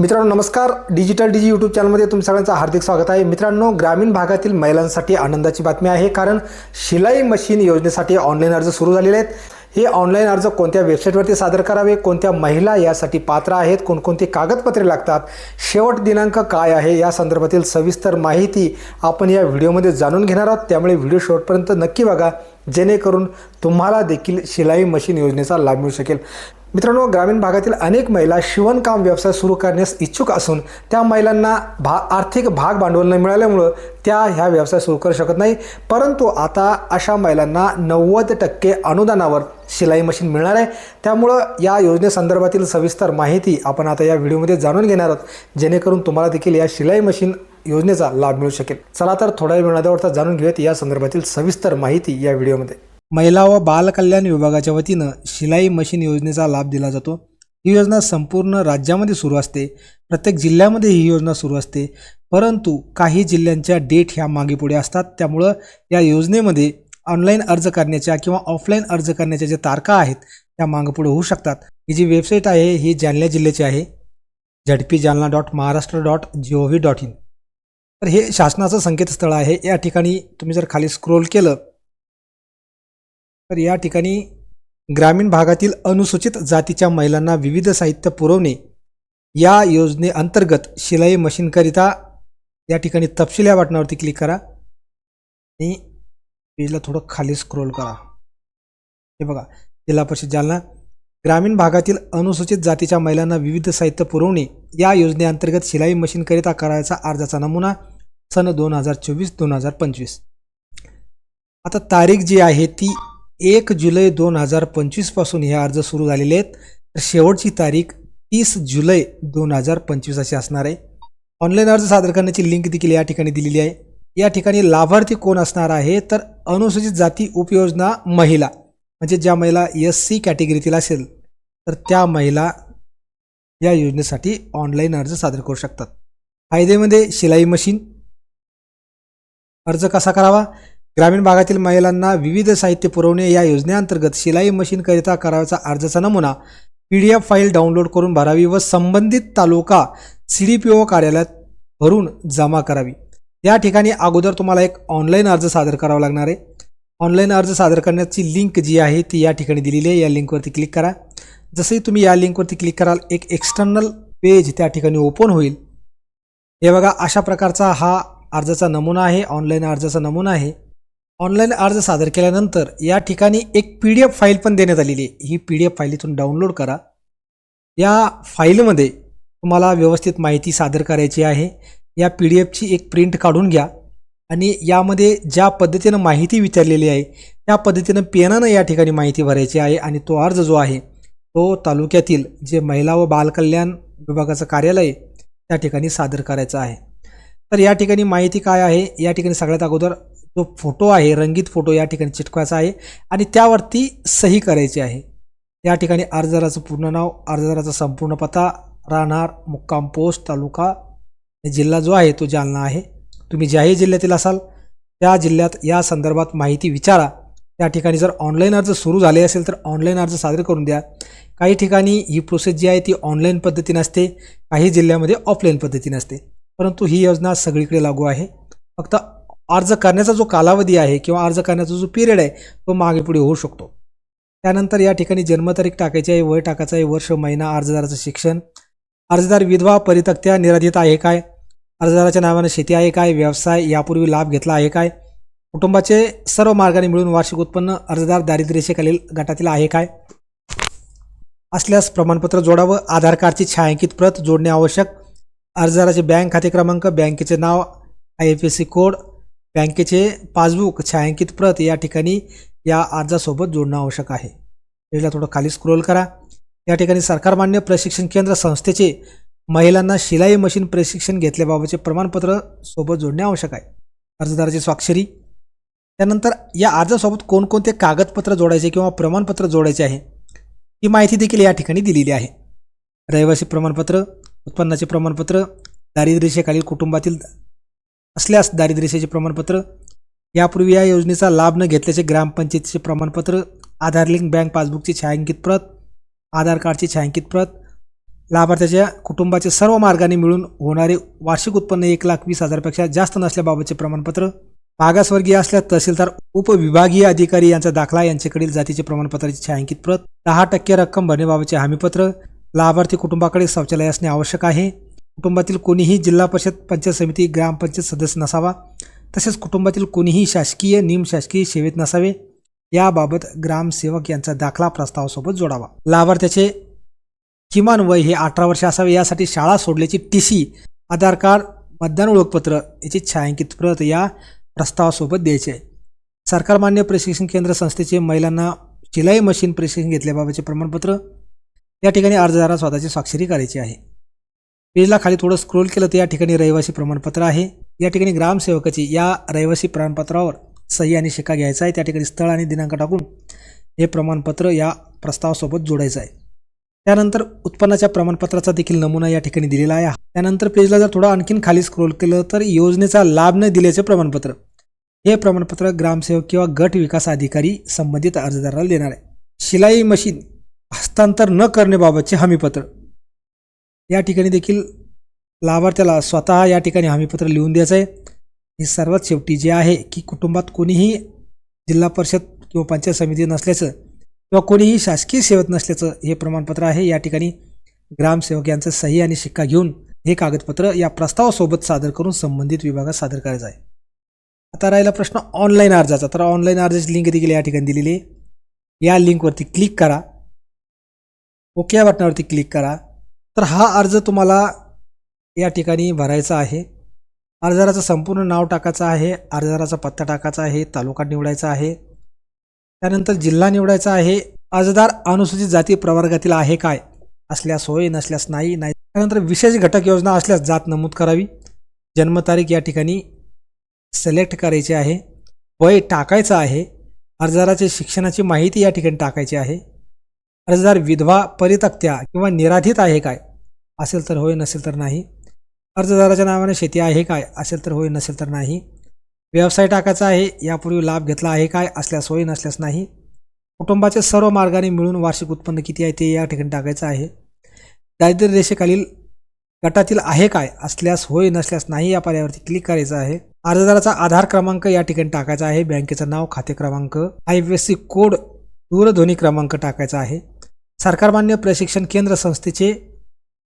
मित्रांनो नमस्कार. डिजिटल डिजी यूट्यूब चॅनलमध्ये तुम सगळ्यांचं हार्दिक स्वागत आहे. मित्रांनो ग्रामीण भागातील महिलांसाठी आनंदाची बातमी आहे कारण शिलाई मशीन योजनेसाठी ऑनलाईन अर्ज सुरू झालेले आहेत. हे ऑनलाईन अर्ज कोणत्या वेबसाईटवरती सादर करावे कोणत्या महिला यासाठी पात्र आहेत कोणकोणती कागदपत्रे लागतात शेवट दिनांक काय आहे या संदर्भातील सविस्तर माहिती आपण या व्हिडिओमध्ये जाणून घेणार आहोत. त्यामुळे व्हिडिओ शेवटपर्यंत नक्की बघा जेणेकरून तुम्हाला देखील शिलाई मशीन योजनेचा लाभ मिळू शकेल. मित्रांनो ग्रामीण भागातील अनेक महिला शिवणकाम व्यवसाय सुरू करण्यास इच्छुक असून त्या महिलांना भा आर्थिक भाग भांडवल न मिळाल्यामुळं त्या ह्या व्यवसाय सुरू करू शकत नाही. परंतु आता अशा महिलांना नव्वद टक्के अनुदानावर शिलाई मशीन मिळणार आहे. त्यामुळं या योजनेसंदर्भातील सविस्तर माहिती आपण आता या व्हिडिओमध्ये जाणून घेणार आहोत. जेणेकरून तुम्हाला देखील या शिलाई मशीन योजनेचा लाभ मिळू शकेल. चला तर थोड्या वेळ मिळाल्यावर जाणून घेऊयात या संदर्भातील सविस्तर माहिती या व्हिडिओमध्ये. महिला व बालकल्याण विभागाच्या वतीनं शिलाई मशीन योजनेचा लाभ दिला जातो. ही योजना संपूर्ण राज्यामध्ये सुरू असते. प्रत्येक जिल्ह्यामध्ये ही योजना सुरू असते. परंतु काही जिल्ह्यांच्या डेट ह्या मागे पुढे असतात. त्यामुळं या योजनेमध्ये ऑनलाईन अर्ज करण्याच्या किंवा ऑफलाईन अर्ज करण्याच्या ज्या तारखा आहेत त्या मागेपुढे होऊ शकतात. ही जी वेबसाईट आहे ही जालना जिल्ह्याची आहे. झडपी Jalna dot Maharashtra dot G O V dot in तर हे शासनाचं संकेतस्थळ आहे. या ठिकाणी तुम्ही जर खाली स्क्रोल केलं तर या ठिकाणी ग्रामीण भागातील अनुसूचित जातीच्या महिलांना विविध साहित्य पुरवणे या योजनेअंतर्गत शिलाई मशीनकरिता या ठिकाणी तपशील या बटनावरती क्लिक करा. आणि पेजला थोडं खाली स्क्रोल करा. हे बघा जिल्हा परिषद जालना. ग्रामीण भागातील अनुसूचित जातीच्या महिलांना विविध साहित्य पुरवणे या योजनेअंतर्गत शिलाई मशीनकरिता करायचा अर्जाचा नमुना सन दोन हजार चोवीस दोन हजार पंचवीस. आता तारीख जी आहे ती एक जुलै दोन हजार पंचवीसपासून हे अर्ज सुरू झालेले आहेत. तर शेवटची तारीख तीस जुलै दोन हजार पंचवीस अशी असणार आहे. ऑनलाईन अर्ज सादर करण्याची लिंक देखील या ठिकाणी दिलेली आहे. या ठिकाणी लाभार्थी कोण असणार आहे? तर अनुसूचित जाती उपयोजना महिला म्हणजे ज्या महिला एस सी कॅटेगरीतील असेल तर त्या महिला या योजनेसाठी ऑनलाईन अर्ज सादर करू शकतात. फायदेमध्ये शिलाई मशीन अर्ज कसा करावा? ग्रामीण भागातील महिलांना विविध साहित्य पुरवणे या योजनेअंतर्गत शिलाई मशीनकरिता करावयाचा अर्जाचा नमुना P D F file download करून भरावी व संबंधित तालुका सी डी पी ओ कार्यालयात भरून जमा करावी. या ठिकाणी अगोदर तुम्हाला एक ऑनलाईन अर्ज सादर करावा लागणार आहे. ऑनलाईन अर्ज सादर करण्याची लिंक जी आहे ती या ठिकाणी दिलेली आहे. या लिंकवरती क्लिक करा. जसंही तुम्ही या लिंकवरती क्लिक कराल एक एक्सटर्नल पेज त्या ठिकाणी ओपन होईल. हे बघा अशा प्रकारचा हा अर्जाचा नमुना आहे. ऑनलाईन अर्जाचा नमुना आहे. ऑनलाईन अर्ज सादर केल्यानंतर या ठिकाणी एक पी डी एफ फाईल पण देण्यात आलेली आहे. ही पी डी एफ फाईल इथून डाउनलोड करा. या फाईलमध्ये तुम्हाला व्यवस्थित माहिती सादर करायची आहे. या पी डी एफची एक प्रिंट काढून घ्या आणि यामध्ये ज्या पद्धतीनं माहिती विचारलेली आहे त्या पद्धतीनं पेनानं या ठिकाणी माहिती भरायची आहे आणि तो अर्ज जो आहे तो तालुक्यातील जे महिला व बालकल्याण विभागाचं कार्यालय त्या ठिकाणी सादर करायचं आहे. तर या ठिकाणी माहिती काय आहे? या ठिकाणी सगळ्यात अगोदर जो फोटो आहे रंगीत फोटो या ठिकाणी चिटकवायचा आहे आणि त्यावरती सही करायची आहे. या ठिकाणी अर्जदाराचं पूर्ण नाव अर्जदाराचा संपूर्ण पत्ता राहणार मुक्काम पोस्ट तालुका जिल्हा जो आहे तो जालना आहे. तुम्ही ज्याही जिल्ह्यातील असाल त्या जिल्ह्यात या संदर्भात माहिती विचारा. त्या ठिकाणी जर ऑनलाईन अर्ज सुरू झाले असेल तर ऑनलाईन अर्ज सादर करून द्या. काही ठिकाणी ही प्रोसेस जी आहे ती ऑनलाईन पद्धतीने असते काही जिल्ह्यामध्ये ऑफलाईन पद्धतीने असते परंतु ही योजना सगळीकडे लागू आहे. फक्त अर्ज करण्याचा जो कालावधी आहे किंवा अर्ज करण्याचा जो पिरियड आहे तो मागे पुढे होऊ शकतो. त्यानंतर या ठिकाणी जन्मतारीख टाकायची आहे वय टाकायचं आहे वर्ष महिना अर्जदाराचं शिक्षण. अर्जदार विधवा परितक्त्या निराधित आहे काय? अर्जदाराच्या नावानं शेती आहे काय? व्यवसाय यापूर्वी लाभ घेतला आहे काय? कुटुंबाचे सर्व मार्गाने मिळून वार्षिक उत्पन्न अर्जदार दारिद्र्यरेषेखालील गटातील आहे काय? असल्यास प्रमाणपत्र जोडावं. आधार कार्डची छायांकित प्रत जोडणे आवश्यक. अर्जदाराचे बँक खाते क्रमांक बँकेचे नाव I F S C code बँकेचे पासबुक छायांकित प्रत या ठिकाणी या अर्जासोबत जोडणं आवश्यक आहे. पेजला थोडं खाली स्क्रोल करा. या ठिकाणी सरकारमान्य प्रशिक्षण केंद्र संस्थेचे महिलांना शिलाई मशीन प्रशिक्षण घेतल्याबाबतचे प्रमाणपत्र सोबत जोडणे आवश्यक आहे. अर्जदाराची स्वाक्षरी. त्यानंतर या अर्जासोबत कोणकोणते कागदपत्र जोडायचे किंवा प्रमाणपत्र जोडायचे आहे ही माहिती देखील या ठिकाणी दिलेली आहे. रहिवासी प्रमाणपत्र उत्पन्नाचे प्रमाणपत्र दारिद्र्यरेषेखालील कुटुंबातील असल्यास दारिद्र्यसेचे प्रमाणपत्र. यापूर्वी या योजनेचा लाभ न घेतल्याचे ग्रामपंचायतीचे प्रमाणपत्र. आधार लिंक बँक पासबुकची छायांकित प्रत. आधार कार्डची छायांकित प्रत. लाभार्थ्याच्या कुटुंबाचे सर्व मार्गाने मिळून होणारे वार्षिक उत्पन्न एक लाख वीस हजारपेक्षा जास्त नसल्याबाबतचे प्रमाणपत्र. मागासवर्गीय असल्यास तहसीलदार उपविभागीय अधिकारी यांचा दाखला यांच्याकडील जातीचे प्रमाणपत्राची छायांकित प्रत. दहा टक्के रक्कम भरण्याबाबतचे हमीपत्र. लाभार्थी कुटुंबाकडे शौचालय असणे आवश्यक आहे. कुटुंबातील कोणीही जिल्हा परिषद पंचायत समिती ग्रामपंचायत सदस्य नसावा. तसेच कुटुंबातील कोणीही शासकीय निमशासकीय सेवेत नसावे. याबाबत ग्रामसेवक यांचा दाखला प्रस्तावासोबत जोडावा. लाभार्थ्याचे किमान वय हे अठरा वर्ष असावे. यासाठी शाळा सोडल्याची टी सी आधार कार्ड मतदान ओळखपत्र याची छायांकित प्रत या प्रस्तावासोबत द्यायचे. आहे सरकारमान्य प्रशिक्षण केंद्र संस्थेचे महिलांना शिलाई मशीन प्रशिक्षण घेतल्याबाबतचे प्रमाणपत्र. या ठिकाणी अर्जदाराला स्वतःची स्वाक्षरी करायची आहे. पेजला खाली थोडं स्क्रोल केलं तर या ठिकाणी रहिवासी प्रमाणपत्र आहे. या ठिकाणी ग्रामसेवकाची या रहिवासी प्रमाणपत्रावर सही आणि शिक्का घ्यायचा आहे. त्या ठिकाणी स्थळ आणि दिनांक टाकून हे प्रमाणपत्र या प्रस्तावासोबत जोडायचं आहे. त्यानंतर उत्पन्नाच्या प्रमाणपत्राचा देखील नमुना या ठिकाणी दिलेला आहे. त्यानंतर पेजला जर थोडं आणखीन खाली स्क्रोल केलं तर योजनेचा लाभ न दिल्याचे प्रमाणपत्र. हे प्रमाणपत्र ग्रामसेवक किंवा गट विकास अधिकारी संबंधित अर्जदाराला देणार आहे. शिलाई मशीन हस्तांतर न करण्याबाबतचे हमीपत्र. या ठिकाणी देखील लाभार्थ्याला स्वतः या ठिकाणी हमीपत्र लिहून द्यायचं आहे. हे सर्वात शेवटी जे आहे की कुटुंबात कोणीही जिल्हा परिषद किंवा पंचायत समिती नसल्याचं किंवा कोणीही शासकीय सेवेत नसल्याचं हे प्रमाणपत्र आहे. या ठिकाणी ग्रामसेवक यांचं सही आणि शिक्का घेऊन हे कागदपत्र या प्रस्तावासोबत सादर करून संबंधित विभागात सादर करायचं आहे. आता राहिला प्रश्न ऑनलाईन अर्जाचा. तर ऑनलाईन अर्जाची लिंक देखील या ठिकाणी दिलेली आहे. या लिंकवरती क्लिक करा. ओके या बटनावरती क्लिक करा. तर हा अर्ज तुम्हाला या ठिकाणी भरायचा आहे. अर्जदाराचं संपूर्ण नाव टाकायचं आहे अर्जदाराचा पत्ता टाकायचा आहे तालुका निवडायचा आहे. त्यानंतर जिल्हा निवडायचा आहे. अर्जदार अनुसूचित जाती प्रवर्गातील आहे काय? असल्यास होय नसल्यास नाही नाही. त्यानंतर विशेष घटक योजना असल्यास जात नमूद करावी. जन्मतारीख या ठिकाणी सिलेक्ट करायची आहे. वय टाकायचं आहे. अर्जदाराच्या शिक्षणाची माहिती या ठिकाणी टाकायची आहे. अर्जदार विधवा परितक्त्या किंवा निराधित आहे काय? असेल तर होय नसेल तर नाही. अर्जदाराच्या नावाने शेती आहे काय? असेल तर होय नसेल तर नाही. व्यवसाय टाकायचा आहे यापूर्वी लाभ घेतला आहे काय? असल्यास होय नसल्यास नाही. कुटुंबाचे सर्व मार्गाने मिळून वार्षिक उत्पन्न किती आहे ते या ठिकाणी टाकायचं आहे. दारिद्र्य रेषेखालील गटातील आहे काय? असल्यास होय नसल्यास नाही या पर्यायावरती क्लिक करायचं आहे. अर्जदाराचा आधार क्रमांक या ठिकाणी टाकायचा आहे. बँकेचं नाव खाते क्रमांक आय एस सी कोड दूरध्वनी क्रमांक टाकायचा आहे. सरकारमान्य प्रशिक्षण केंद्र संस्थेचे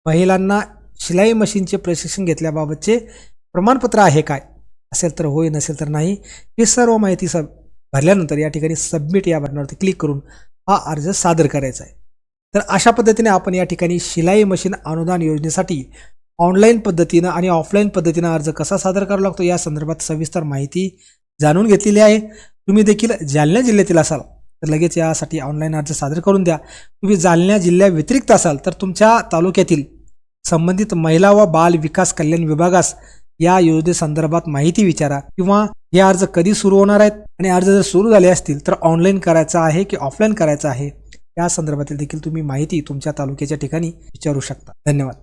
महिलांना शिलाई मशीनचे प्रशिक्षण घेतल्याबाबतचे प्रमाणपत्र आहे काय? असेल तर होय नसेल तर नाही. ही सर्व माहिती सब भरल्यानंतर या ठिकाणी सबमिट या बटनावरती क्लिक करून हा अर्ज सादर करायचा आहे. तर अशा पद्धतीने आपण या ठिकाणी शिलाई मशीन अनुदान योजनेसाठी ऑनलाईन पद्धतीनं आणि ऑफलाईन पद्धतीनं अर्ज कसा सादर करावा लागतो या संदर्भात सविस्तर माहिती जाणून घेतलेली आहे. तुम्ही देखील जालना जिल्ह्यातील असाल तर लगेच यासाठी ऑनलाईन अर्ज सादर करून द्या. तुम्ही जालना जिल्ह्या व्यतिरिक्त असाल तर तुमच्या तालुक्यातील संबंधित महिला व बाल विकास कल्याण विभागास या योजनेसंदर्भात माहिती विचारा किंवा हे अर्ज कधी सुरू होणार आहेत आणि अर्ज जर सुरू झाले असतील तर ऑनलाईन करायचा आहे की ऑफलाईन करायचा आहे? या संदर्भातील देखील तुम्ही माहिती तुमच्या तालुक्याच्या ठिकाणी विचारू शकता. धन्यवाद.